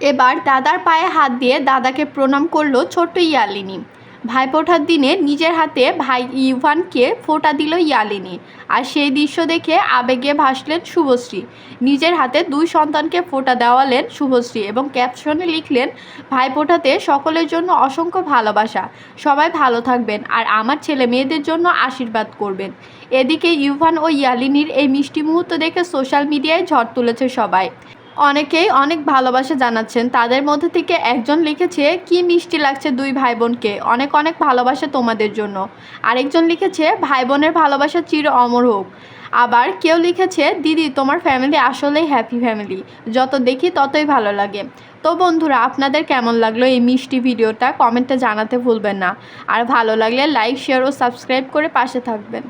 এবার দাদার পায়ে হাত দিয়ে দাদাকে প্রণাম করল ছোট্ট ইয়ালিনী। ভাইফোঁটার দিনে নিজের হাতে ভাই ইভানকে ফোঁটা দিল ইয়ালিনী আর সেই দৃশ্য দেখে আবেগে ভাসলেন শুভশ্রী। নিজের হাতে দুই সন্তানকে ফোঁটা দেওয়ালেন শুভশ্রী এবং ক্যাপশনে লিখলেন ভাইফোঁটাতে সকলের জন্য অসংখ্য ভালোবাসা। সবাই ভালো থাকবেন আর আমার ছেলে মেয়েদের জন্য আশীর্বাদ করবেন। এদিকে ইউভান ও ইয়ালিনীর এই মিষ্টি মুহূর্ত দেখে সোশ্যাল মিডিয়ায় ঝড় তুলেছে সবাই। অনেকেই অনেক ভালোবাসা জানাচ্ছেন। তাদের মধ্যে থেকে একজন লিখেছে, কি মিষ্টি লাগছে দুই ভাই বোনকে অনেক অনেক ভালোবাসা তোমাদের জন্য। আরেকজন লিখেছে ভাই বোনের ভালোবাসা চির অমর হোক। আবার কেউ লিখেছে, দিদি, তোমার ফ্যামিলি আসলেই হ্যাপি ফ্যামিলি যত দেখি ততই ভালো লাগে। তো বন্ধুরা, আপনাদের কেমন লাগল এই মিষ্টি ভিডিওটা? কমেন্টে জানাতে ভুলবেন না। আর ভালো লাগলে লাইক শেয়ার ও সাবস্ক্রাইব করে পাশে থাকবেন।